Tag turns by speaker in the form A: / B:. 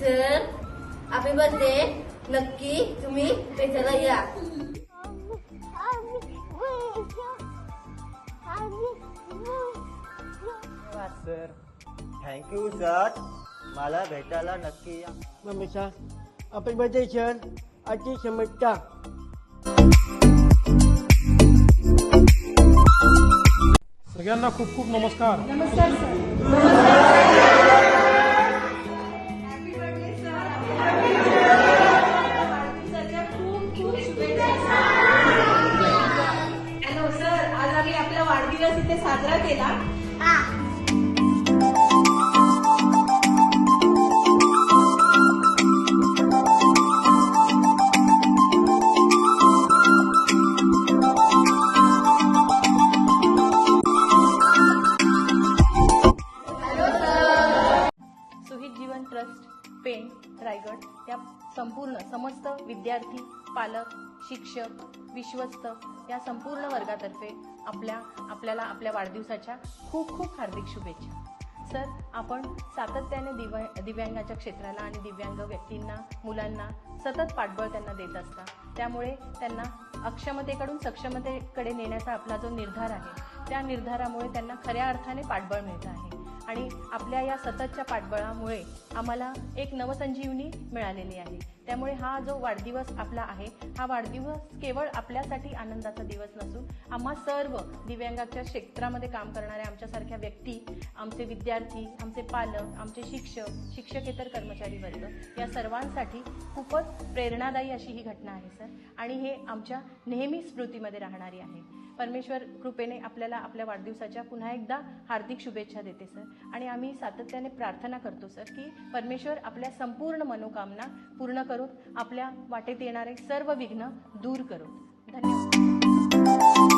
A: Sir आम्ही म्हणते नक्की तुम्ही पेशाला या.
B: सर थँक्यू सर मला भेटायला नक्की या.
C: मम्मीचा आपण बघते सर अति समजता
D: सगळ्यांना खूप खूप नमस्कार.
E: नमस्कार सर. साजरा केला.
F: पेण रायगड या संपूर्ण समस्त विद्यार्थी पालक शिक्षक विश्वस्त या संपूर्ण वर्गातर्फे आपल्या आपल्याला आपल्या वाढदिवसाच्या खूप खूप हार्दिक शुभेच्छा. सर आपण सातत्याने दिव्या दिव्यांगाच्या क्षेत्राला आणि दिव्यांग व्यक्तींना मुलांना सतत पाठबळ त्यांना देत असता त्यामुळे त्यांना अक्षमतेकडून सक्षमतेकडे नेण्याचा आपला जो निर्धार आहे त्या निर्धारामुळे त्यांना खऱ्या अर्थाने पाठबळ मिळतं आहे. आणि आपल्या या सततच्या पाठबळामुळे आम्हाला एक नवसंजीवनी मिळालेली आहे. त्यामुळे हा जो वाढदिवस आपला आहे हा वाढदिवस केवळ आपल्यासाठी आनंदाचा दिवस नसून आम्हा सर्व दिव्यांगाच्या क्षेत्रामध्ये काम करणाऱ्या आमच्यासारख्या व्यक्ती आमचे विद्यार्थी आमचे पालक आमचे शिक्षक शिक्षकेतर कर्मचारी वर्ग या सर्वांसाठी खूपच प्रेरणादायी अशी ही घटना आहे सर. आणि हे आमच्या नेहमी स्मृतीमध्ये राहणारी आहे. परमेश्वर कृपेने आपल्याला आपल्या वाढदिवसाच्या पुन्हा एकदा हार्दिक शुभेच्छा देते सर. आणि आम्ही सातत्याने प्रार्थना करतो सर की परमेश्वर आपल्या संपूर्ण मनोकामना पूर्ण करून आपल्या वाटेत येणारे सर्व विघ्न दूर करून धन्यवाद.